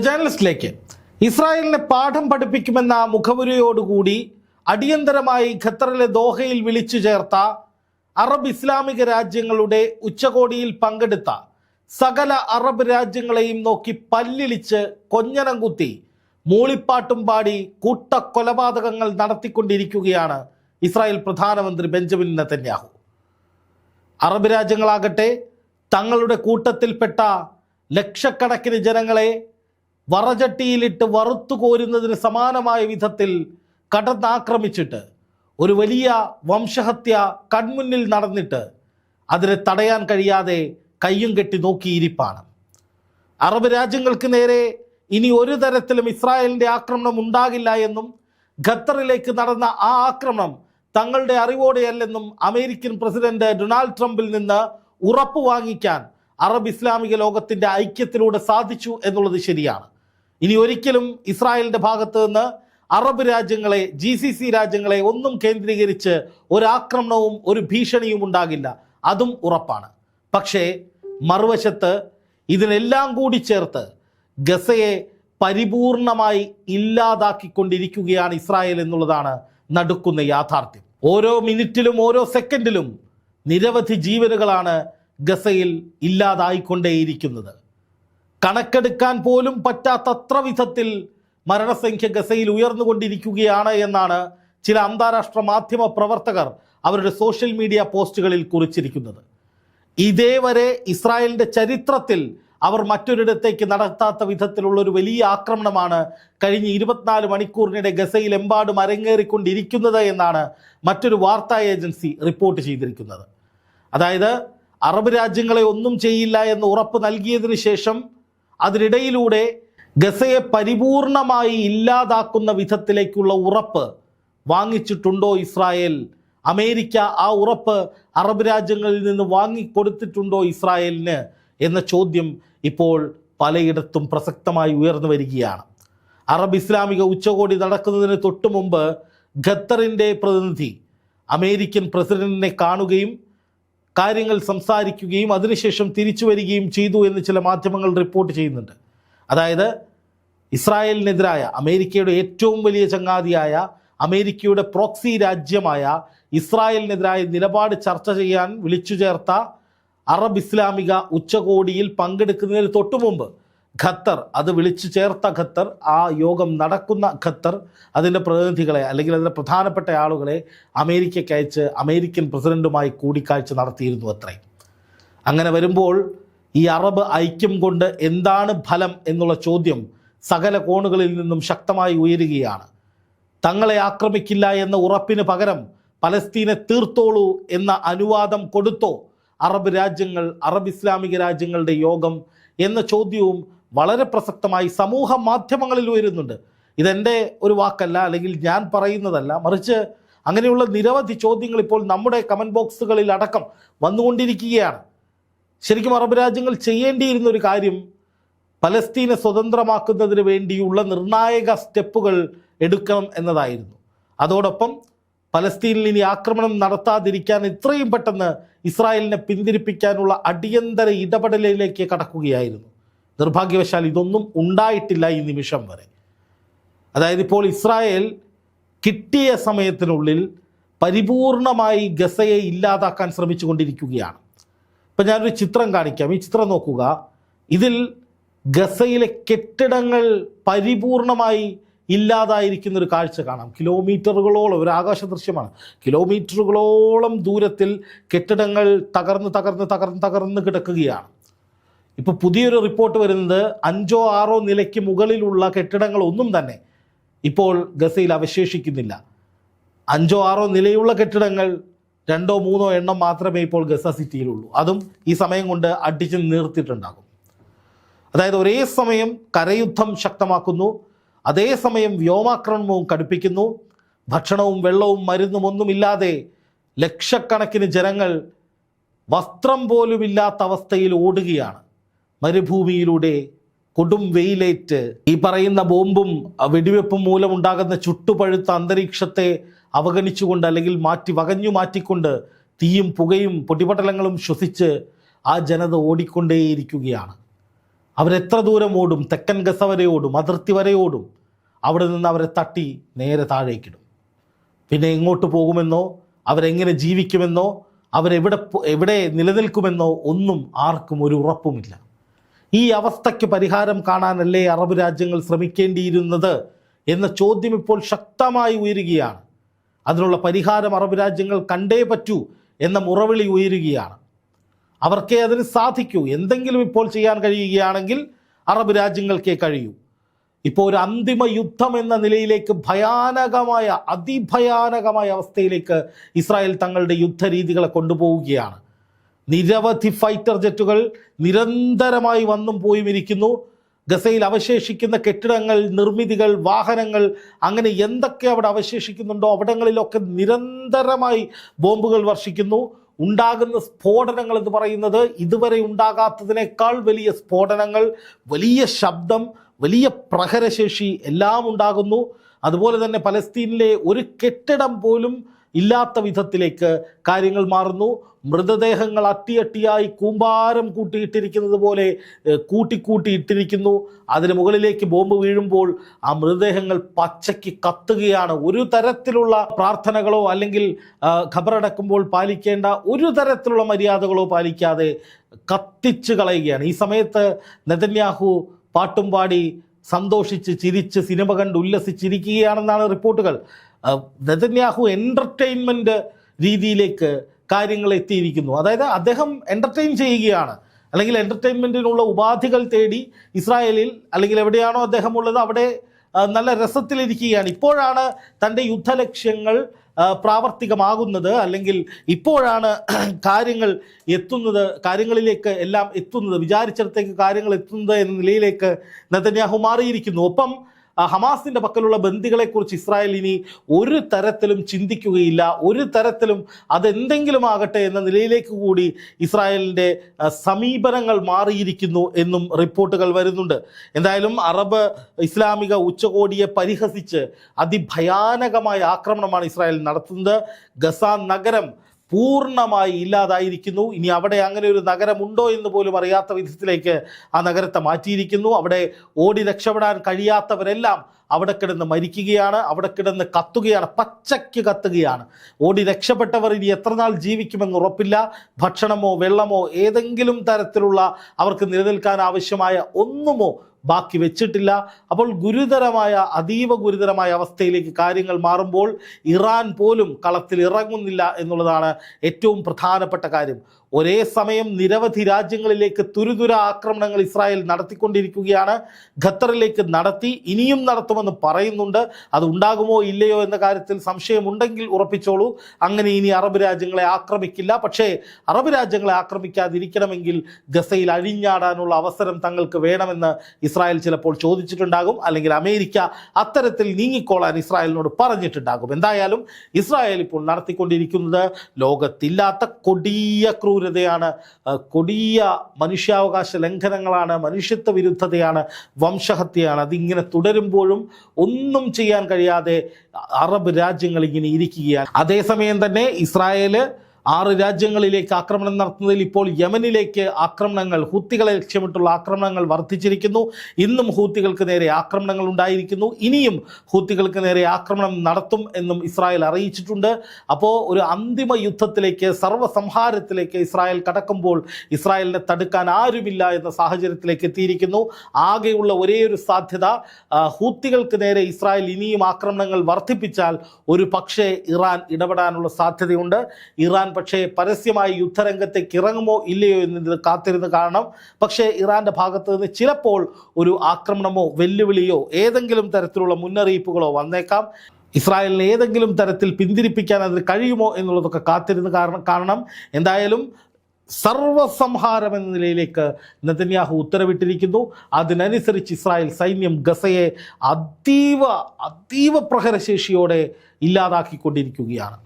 ജേർണലിസ്റ്റിലേക്ക് ഇസ്രായേലിനെ പാഠം പഠിപ്പിക്കുമെന്ന മുഖവുരയോടുകൂടി അടിയന്തരമായി ഖത്തറിലെ ദോഹയിൽ വിളിച്ചു ചേർത്ത അറബ് ഇസ്ലാമിക രാജ്യങ്ങളുടെ ഉച്ചകോടിയിൽ പങ്കെടുത്ത സകല അറബ് രാജ്യങ്ങളെയും നോക്കി പല്ലിളിച്ച് കൊഞ്ഞനം കുത്തി മൂളിപ്പാട്ടും പാടി കൂട്ട കൊലപാതകങ്ങൾ നടത്തിക്കൊണ്ടിരിക്കുകയാണ് ഇസ്രായേൽ പ്രധാനമന്ത്രി ബെഞ്ചമിൻ നെതന്യാഹു. അറബ് രാജ്യങ്ങളാകട്ടെ തങ്ങളുടെ കൂട്ടത്തിൽപ്പെട്ട ലക്ഷക്കണക്കിന് ജനങ്ങളെ വറചട്ടിയിലിട്ട് വറുത്തു കോരുന്നതിന് സമാനമായ വിധത്തിൽ കടന്നാക്രമിച്ചിട്ട് ഒരു വലിയ വംശഹത്യ കൺമുന്നിൽ നടന്നിട്ട് അതിനെ തടയാൻ കഴിയാതെ കയ്യും കെട്ടി നോക്കിയിരിപ്പാണ്. അറബ് രാജ്യങ്ങൾക്ക് നേരെ ഇനി ഒരു തരത്തിലും ഇസ്രായേലിന്റെ ആക്രമണം ഉണ്ടാകില്ല എന്നും ഖത്തറിലേക്ക് നടന്ന ആ ആക്രമണം തങ്ങളുടെ അറിവോടെയല്ലെന്നും അമേരിക്കൻ പ്രസിഡന്റ് ഡൊണാൾഡ് ട്രംപിൽ നിന്ന് ഉറപ്പ് വാങ്ങിക്കാൻ അറബ് ഇസ്ലാമിക ലോകത്തിന്റെ ഐക്യത്തിലൂടെ സാധിച്ചു എന്നുള്ളത് ശരിയാണ്. ഇനി ഒരിക്കലും ഇസ്രായേലിന്റെ ഭാഗത്ത് നിന്ന് അറബ് രാജ്യങ്ങളെ ജി സി സി രാജ്യങ്ങളെ ഒന്നും കേന്ദ്രീകരിച്ച് ഒരാക്രമണവും ഒരു ഭീഷണിയും ഉണ്ടാകില്ല. അതും ഉറപ്പാണ്. പക്ഷേ മറുവശത്ത് ഇതിനെല്ലാം കൂടി ചേർത്ത് ഗസയെ പരിപൂർണമായി ഇല്ലാതാക്കിക്കൊണ്ടിരിക്കുകയാണ് ഇസ്രായേൽ എന്നുള്ളതാണ് നടുക്കുന്ന യാഥാർത്ഥ്യം. ഓരോ മിനിറ്റിലും ഓരോ സെക്കൻഡിലും നിരവധി ജീവനുകളാണ് ഗസയിൽ ഇല്ലാതായിക്കൊണ്ടേയിരിക്കുന്നത്. കണക്കെടുക്കാൻ പോലും പറ്റാത്തത്ര വിധത്തിൽ മരണസംഖ്യ ഗസയിൽ ഉയർന്നുകൊണ്ടിരിക്കുകയാണ് എന്നാണ് ചില അന്താരാഷ്ട്ര മാധ്യമ പ്രവർത്തകർ അവരുടെ സോഷ്യൽ മീഡിയ പോസ്റ്റുകളിൽ കുറിച്ചിരിക്കുന്നത്. ഇതേവരെ ഇസ്രായേലിന്റെ ചരിത്രത്തിൽ അവർ മറ്റൊരിടത്തേക്ക് നടത്താത്ത വിധത്തിലുള്ള ഒരു വലിയ ആക്രമണമാണ് കഴിഞ്ഞ ഇരുപത്തിനാല് മണിക്കൂറിനിടെ ഗസയിലെമ്പാടും അരങ്ങേറിക്കൊണ്ടിരിക്കുന്നത് എന്നാണ് മറ്റൊരു വാർത്താ ഏജൻസി റിപ്പോർട്ട് ചെയ്തിരിക്കുന്നത്. അതായത് അറബ് രാജ്യങ്ങളെ ഒന്നും ചെയ്യില്ല എന്ന് ഉറപ്പ് നൽകിയതിനു ശേഷം അതിനിടയിലൂടെ ഗസയെ പരിപൂർണമായി ഇല്ലാതാക്കുന്ന വിധത്തിലേക്കുള്ള ഉറപ്പ് വാങ്ങിച്ചിട്ടുണ്ടോ ഇസ്രായേൽ? അമേരിക്ക ആ ഉറപ്പ് അറബ് രാജ്യങ്ങളിൽ നിന്ന് വാങ്ങിക്കൊടുത്തിട്ടുണ്ടോ ഇസ്രായേലിന്? എന്ന ചോദ്യം ഇപ്പോൾ പലയിടത്തും പ്രസക്തമായി ഉയർന്നു വരികയാണ്. അറബ് ഇസ്ലാമിക ഉച്ചകോടി നടക്കുന്നതിന് തൊട്ടു മുമ്പ് ഖത്തറിന്റെ പ്രതിനിധി അമേരിക്കൻ പ്രസിഡന്റിനെ കാണുകയും കാര്യങ്ങൾ സംസാരിക്കുകയും അതിനുശേഷം തിരിച്ചു വരികയും ചെയ്തു എന്ന് ചില മാധ്യമങ്ങൾ റിപ്പോർട്ട് ചെയ്യുന്നുണ്ട്. അതായത് ഇസ്രായേലിനെതിരായ അമേരിക്കയുടെ ഏറ്റവും വലിയ ചങ്ങാതിയായ അമേരിക്കയുടെ പ്രോക്സി രാജ്യമായ ഇസ്രായേലിനെതിരായ നിലപാട് ചർച്ച ചെയ്യാൻ വിളിച്ചു ചേർത്ത അറബ് ഇസ്ലാമിക ഉച്ചകോടിയിൽ പങ്കെടുക്കുന്നതിന് തൊട്ടു മുമ്പ് ഖത്തർ അത് വിളിച്ചു ചേർത്ത ഖത്തർ ആ യോഗം നടക്കുന്ന ഖത്തർ അതിന്റെ പ്രതിനിധികളെ അല്ലെങ്കിൽ അതിന്റെ പ്രധാനപ്പെട്ട ആളുകളെ അമേരിക്കയ്ക്ക് അയച്ച് അമേരിക്കൻ പ്രസിഡന്റുമായി കൂടിക്കാഴ്ച നടത്തിയിരുന്നു അത്രയും. അങ്ങനെ വരുമ്പോൾ ഈ അറബ് ഐക്യം കൊണ്ട് എന്താണ് ഫലം എന്നുള്ള ചോദ്യം സകല കോണുകളിൽ നിന്നും ശക്തമായി ഉയരുകയാണ്. തങ്ങളെ ആക്രമിക്കില്ല എന്ന ഉറപ്പിന് പകരം പലസ്തീനെ തീർത്തോളൂ എന്ന അനുവാദം കൊടുത്തോ അറബ് രാജ്യങ്ങൾ അറബ് ഇസ്ലാമിക രാജ്യങ്ങളുടെ യോഗം എന്ന ചോദ്യവും വളരെ പ്രസക്തമായി സമൂഹ മാധ്യമങ്ങളിൽ വരുന്നുണ്ട് ഇതെന്റെ ഒരു വാക്കല്ല അല്ലെങ്കിൽ ഞാൻ പറയുന്നതല്ല. മറിച്ച് അങ്ങനെയുള്ള നിരവധി ചോദ്യങ്ങൾ ഇപ്പോൾ നമ്മുടെ കമന്റ് ബോക്സുകളിൽ അടക്കം വന്നുകൊണ്ടിരിക്കുകയാണ്. ശരിക്കും അറബ് രാജ്യങ്ങൾ ചെയ്യേണ്ടിയിരുന്ന ഒരു കാര്യം പലസ്തീനെ സ്വതന്ത്രമാക്കുന്നതിന് വേണ്ടിയുള്ള നിർണായക സ്റ്റെപ്പുകൾ എടുക്കണം എന്നതായിരുന്നു. അതോടൊപ്പം പലസ്തീനിൽ ഇനി ആക്രമണം നടത്താതിരിക്കാൻ എത്രയും പെട്ടെന്ന് ഇസ്രായേലിനെ പിന്തിരിപ്പിക്കാനുള്ള അടിയന്തര ഇടപെടലിലേക്ക് കടക്കുകയായിരുന്നു. നിർഭാഗ്യവശാൽ ഇതൊന്നും ഉണ്ടായിട്ടില്ല ഈ നിമിഷം വരെ. അതായത് ഇപ്പോൾ ഇസ്രായേൽ കിട്ടിയ സമയത്തിനുള്ളിൽ പരിപൂർണമായി ഗസയെ ഇല്ലാതാക്കാൻ ശ്രമിച്ചുകൊണ്ടിരിക്കുകയാണ്. ഇപ്പം ഞാനൊരു ചിത്രം കാണിക്കാം. ഈ ചിത്രം നോക്കുക. ഇതിൽ ഗസയിലെ കെട്ടിടങ്ങൾ പരിപൂർണമായി ഇല്ലാതായിരിക്കുന്ന ഒരു കാഴ്ച കാണാം. കിലോമീറ്ററുകളോളം ഒരു ആകാശ ദൃശ്യമാണ്. കിലോമീറ്ററുകളോളം ദൂരത്തിൽ കെട്ടിടങ്ങൾ തകർന്ന് തകർന്ന് തകർന്ന് തകർന്ന് കിടക്കുകയാണ്. ഇപ്പോൾ പുതിയൊരു റിപ്പോർട്ട് വരുന്നത് അഞ്ചോ ആറോ നിലയ്ക്ക് മുകളിലുള്ള കെട്ടിടങ്ങളൊന്നും തന്നെ ഇപ്പോൾ ഗസയിൽ അവശേഷിക്കുന്നില്ല. അഞ്ചോ ആറോ നിലയുള്ള കെട്ടിടങ്ങൾ രണ്ടോ മൂന്നോ എണ്ണം മാത്രമേ ഇപ്പോൾ ഗസ സിറ്റിയിലുള്ളൂ. അതും ഈ സമയം കൊണ്ട് അടിച്ച് നിർത്തിയിട്ടുണ്ടാകും. അതായത് ഒരേ സമയം കരയുദ്ധം ശക്തമാക്കുന്നു. അതേസമയം വ്യോമാക്രമണവും കടുപ്പിക്കുന്നു. ഭക്ഷണവും വെള്ളവും മരുന്നും ഒന്നുമില്ലാതെ ലക്ഷക്കണക്കിന് ജനങ്ങൾ വസ്ത്രം പോലുമില്ലാത്ത അവസ്ഥയിൽ ഓടുകയാണ്. മരുഭൂമിയിലൂടെ കൊടും വെയിലേറ്റ് ഈ പറയുന്ന ബോംബും വെടിവെപ്പും മൂലമുണ്ടാകുന്ന ചുട്ടുപഴുത്ത അന്തരീക്ഷത്തെ അവഗണിച്ചുകൊണ്ട് അല്ലെങ്കിൽ മാറ്റി വകഞ്ഞു മാറ്റിക്കൊണ്ട് തീയും പുകയും പൊടിപടലങ്ങളും ശ്വസിച്ച് ആ ജനത ഓടിക്കൊണ്ടേയിരിക്കുകയാണ്. അവരെത്ര ദൂരം ഓടും? തെക്കൻ ഗസ വരെ ഓടും അതിർത്തി വരെ ഓടും. അവിടെ നിന്ന് അവരെ തട്ടി നേരെ താഴേക്കിടും പിന്നെ എങ്ങോട്ട് പോകുമെന്നോ അവരെങ്ങനെ ജീവിക്കുമെന്നോ അവരെവിടെ എവിടെ നിലനിൽക്കുമെന്നോ ഒന്നും ആർക്കും ഒരു ഉറപ്പുമില്ല. ഈ അവസ്ഥയ്ക്ക് പരിഹാരം കാണാനല്ലേ അറബ് രാജ്യങ്ങൾ ശ്രമിക്കേണ്ടിയിരുന്നത് എന്ന ചോദ്യം ഇപ്പോൾ ശക്തമായി ഉയരുകയാണ്. അതിനുള്ള പരിഹാരം അറബ് രാജ്യങ്ങൾ കണ്ടേ പറ്റൂ എന്ന മുറവിളി ഉയരുകയാണ്. അവർക്കേ അതിന് സാധിക്കൂ. എന്തെങ്കിലും ഇപ്പോൾ ചെയ്യാൻ കഴിയുകയാണെങ്കിൽ അറബ് രാജ്യങ്ങൾക്കേ കഴിയൂ. ഇപ്പോൾ ഒരു അന്തിമ യുദ്ധം എന്ന നിലയിലേക്ക് ഭയാനകമായ അതിഭയാനകമായ അവസ്ഥയിലേക്ക് ഇസ്രായേൽ തങ്ങളുടെ യുദ്ധരീതികളെ കൊണ്ടുപോവുകയാണ്. നിരവധി ഫൈറ്റർ ജെറ്റുകൾ നിരന്തരമായി വന്നും പോയും ഇരിക്കുന്നു. ഗസയിൽ അവശേഷിക്കുന്ന കെട്ടിടങ്ങൾ നിർമ്മിതികൾ വാഹനങ്ങൾ അങ്ങനെ എന്തൊക്കെ അവിടെ അവശേഷിക്കുന്നുണ്ടോ അവിടങ്ങളിലൊക്കെ നിരന്തരമായി ബോംബുകൾ വർഷിക്കുന്നു. ഉണ്ടാകുന്ന സ്ഫോടനങ്ങൾ എന്ന് പറയുന്നത് ഇതുവരെ ഉണ്ടാകാത്തതിനേക്കാൾ വലിയ സ്ഫോടനങ്ങൾ വലിയ ശബ്ദം വലിയ പ്രഹരശേഷി എല്ലാം ഉണ്ടാകുന്നു. അതുപോലെ തന്നെ പലസ്തീനിലെ ഒരു കെട്ടിടം പോലും ഇല്ലാത്ത വിധത്തിലേക്ക് കാര്യങ്ങൾ മാറുന്നു. മൃതദേഹങ്ങൾ അട്ടിയട്ടിയായി കൂമ്പാരം കൂട്ടിയിട്ടിരിക്കുന്നത് പോലെ കൂട്ടിക്കൂട്ടിയിട്ടിരിക്കുന്നു. അതിന് മുകളിലേക്ക് ബോംബ് വീഴുമ്പോൾ ആ മൃതദേഹങ്ങൾ പച്ചയ്ക്ക് കത്തുകയാണ്. ഒരു തരത്തിലുള്ള പ്രാർത്ഥനകളോ അല്ലെങ്കിൽ ഖബറടക്കുമ്പോൾ പാലിക്കേണ്ട ഒരു തരത്തിലുള്ള മര്യാദകളോ പാലിക്കാതെ കത്തിച്ചു കളയുകയാണ്. ഈ സമയത്ത് നെതന്യാഹു പാട്ടും പാടി സന്തോഷിച്ച് ചിരിച്ച് സിനിമ കണ്ട് ഉല്ലസിച്ചിരിക്കുകയാണെന്നാണ് റിപ്പോർട്ടുകൾ. നെതന്യാഹു എന്റർടൈൻമെന്റ് രീതിയിലേക്ക് കാര്യങ്ങൾ എത്തിയിരിക്കുന്നു. അതായത് അദ്ദേഹം എന്റർടൈൻ ചെയ്യുകയാണ്. അല്ലെങ്കിൽ എന്റർടൈൻമെന്റിനുള്ള ഉപാധികൾ തേടി ഇസ്രായേലിൽ അല്ലെങ്കിൽ എവിടെയാണോ അദ്ദേഹം ഉള്ളത് അവിടെ നല്ല രസത്തിലിരിക്കുകയാണ്. ഇപ്പോഴാണ് തന്റെ യുദ്ധലക്ഷ്യങ്ങൾ പ്രാവർത്തികമാകുന്നത്. അല്ലെങ്കിൽ ഇപ്പോഴാണ് കാര്യങ്ങൾ എത്തുന്നത് കാര്യങ്ങളിലേക്ക് എല്ലാം എത്തുന്നത് വിചാരിച്ചിടത്തേക്ക് കാര്യങ്ങൾ എത്തുന്നത് എന്ന നിലയിലേക്ക് നെതന്യാഹു മാറിയിരിക്കുന്നു. ഒപ്പം ഹമാസിന്റെ പക്കലുള്ള ബന്ദികളെക്കുറിച്ച് ഇസ്രായേൽ ഇനി ഒരു തരത്തിലും ചിന്തിക്കുകയില്ല. ഒരു തരത്തിലും അതെന്തെങ്കിലും ആകട്ടെ എന്ന നിലയിലേക്ക് കൂടി ഇസ്രായേലിന്റെ സമീപനങ്ങൾ മാറിയിരിക്കുന്നു എന്നും റിപ്പോർട്ടുകൾ വരുന്നുണ്ട്. എന്തായാലും അറബ് ഇസ്ലാമിക ഉച്ചകോടിയെ പരിഹസിച്ച് അതിഭയാനകമായ ആക്രമണമാണ് ഇസ്രായേൽ നടത്തുന്നത്. ഗസ നഗരം പൂർണമായി ഇല്ലാതായിരിക്കുന്നു. ഇനി അവിടെ അങ്ങനെ ഒരു നഗരമുണ്ടോ എന്ന് പോലും അറിയാത്ത വിധത്തിലേക്ക് ആ നഗരത്തെ മാറ്റിയിരിക്കുന്നു. അവിടെ ഓടി രക്ഷപ്പെടാൻ കഴിയാത്തവരെല്ലാം അവിടെ കിടന്ന് മരിക്കുകയാണ്. അവിടെ കിടന്ന് കത്തുകയാണ്. പച്ചയ്ക്ക് കത്തുകയാണ്. ഓടി രക്ഷപ്പെട്ടവർ ഇനി എത്ര നാൾ ജീവിക്കുമെന്ന് ഉറപ്പില്ല. ഭക്ഷണമോ വെള്ളമോ ഏതെങ്കിലും തരത്തിലുള്ള അവർക്ക് നിലനിൽക്കാൻ ആവശ്യമായ ഒന്നുമോ ബാക്കി വെച്ചിട്ടില്ല. അപ്പോൾ ഗുരുതരമായ അതീവ ഗുരുതരമായ അവസ്ഥയിലേക്ക് കാര്യങ്ങൾ മാറുമ്പോൾ ഇറാൻ പോലും കളത്തിൽ ഇറങ്ങുന്നില്ല എന്നുള്ളതാണ് ഏറ്റവും പ്രധാനപ്പെട്ട കാര്യം. ഒരേ സമയം നിരവധി രാജ്യങ്ങളിലേക്ക് തുരുതുര ആക്രമണങ്ങൾ ഇസ്രായേൽ നടത്തിക്കൊണ്ടിരിക്കുകയാണ്. ഖത്തറിലേക്ക് നടത്തി ഇനിയും നടത്തുമെന്ന് പറയുന്നുണ്ട്. അത് ഉണ്ടാകുമോ ഇല്ലയോ എന്ന കാര്യത്തിൽ സംശയമുണ്ടെങ്കിൽ ഉറപ്പിച്ചോളൂ. അങ്ങനെ ഇനി അറബ് രാജ്യങ്ങളെ ആക്രമിക്കില്ല. പക്ഷേ അറബ് രാജ്യങ്ങളെ ആക്രമിക്കാതിരിക്കണമെങ്കിൽ ഗസയിൽ അഴിഞ്ഞാടാനുള്ള അവസരം തങ്ങൾക്ക് വേണമെന്ന് ഇസ്രായേൽ ചിലപ്പോൾ ചോദിച്ചിട്ടുണ്ടാകും അല്ലെങ്കിൽ അമേരിക്ക അത്തരത്തിൽ നീങ്ങിക്കോളാൻ ഇസ്രായേലിനോട് പറഞ്ഞിട്ടുണ്ടാകും. എന്തായാലും ഇസ്രായേൽ ഇപ്പോൾ നടത്തിക്കൊണ്ടിരിക്കുന്നത് ലോകത്തില്ലാത്ത കൊടിയ ക്രൂരതയാണ്. കൊടിയ മനുഷ്യാവകാശ ലംഘനങ്ങളാണ് മനുഷ്യത്വ വിരുദ്ധതയാണ് വംശഹത്യയാണ്. അതിങ്ങനെ തുടരുമ്പോഴും ഒന്നും ചെയ്യാൻ കഴിയാതെ അറബ് രാജ്യങ്ങൾ ഇങ്ങനെ ഇരിക്കുകയാണ്. അതേസമയം തന്നെ ഇസ്രായേൽ ആറ് രാജ്യങ്ങളിലേക്ക് ആക്രമണം നടത്തുന്നതിൽ ഇപ്പോൾ യമനിലേക്ക് ആക്രമണങ്ങൾ ഹൂത്തികളെ ലക്ഷ്യമിട്ടുള്ള ആക്രമണങ്ങൾ വർദ്ധിച്ചിരിക്കുന്നു. ഇന്നും ഹൂത്തികൾക്ക് നേരെ ആക്രമണങ്ങൾ ഉണ്ടായിരിക്കുന്നു. ഇനിയും ഹൂത്തികൾക്ക് നേരെ ആക്രമണം നടത്തും എന്നും ഇസ്രായേൽ അറിയിച്ചിട്ടുണ്ട്. അപ്പോൾ ഒരു അന്തിമ യുദ്ധത്തിലേക്ക് സർവസംഹാരത്തിലേക്ക് ഇസ്രായേൽ കടക്കുമ്പോൾ ഇസ്രായേലിനെ തടുക്കാൻ ആരുമില്ല എന്ന സാഹചര്യത്തിലേക്ക് എത്തിയിരിക്കുന്നു. ആകെയുള്ള ഒരേ ഒരു സാധ്യത ഹൂത്തികൾക്ക് നേരെ ഇസ്രായേൽ ഇനിയും ആക്രമണങ്ങൾ വർദ്ധിപ്പിച്ചാൽ ഒരു പക്ഷേ ഇറാൻ ഇടപെടാനുള്ള സാധ്യതയുണ്ട്. ഇറാൻ പക്ഷേ പരസ്യമായി യുദ്ധരംഗത്തേക്ക് ഇറങ്ങുമോ ഇല്ലയോ എന്നത് കാത്തിരുന്ന് കാണണം. പക്ഷേ ഇറാന്റെ ഭാഗത്ത് നിന്ന് ചിലപ്പോൾ ഒരു ആക്രമണമോ വെല്ലുവിളിയോ ഏതെങ്കിലും തരത്തിലുള്ള മുന്നറിയിപ്പുകളോ വന്നേക്കാം. ഇസ്രായേലിനെ ഏതെങ്കിലും തരത്തിൽ പിന്തിരിപ്പിക്കാൻ അതിന് കഴിയുമോ എന്നുള്ളതൊക്കെ കാത്തിരുന്ന് കാരണം കാരണം എന്തായാലും സർവസംഹാരം എന്ന നിലയിലേക്ക് നെതന്യാഹു ഉത്തരവിട്ടിരിക്കുന്നു. അതിനനുസരിച്ച് ഇസ്രായേൽ സൈന്യം ഗസയെ അതീവ അതീവ പ്രഹരശേഷിയോടെ ഇല്ലാതാക്കിക്കൊണ്ടിരിക്കുകയാണ്.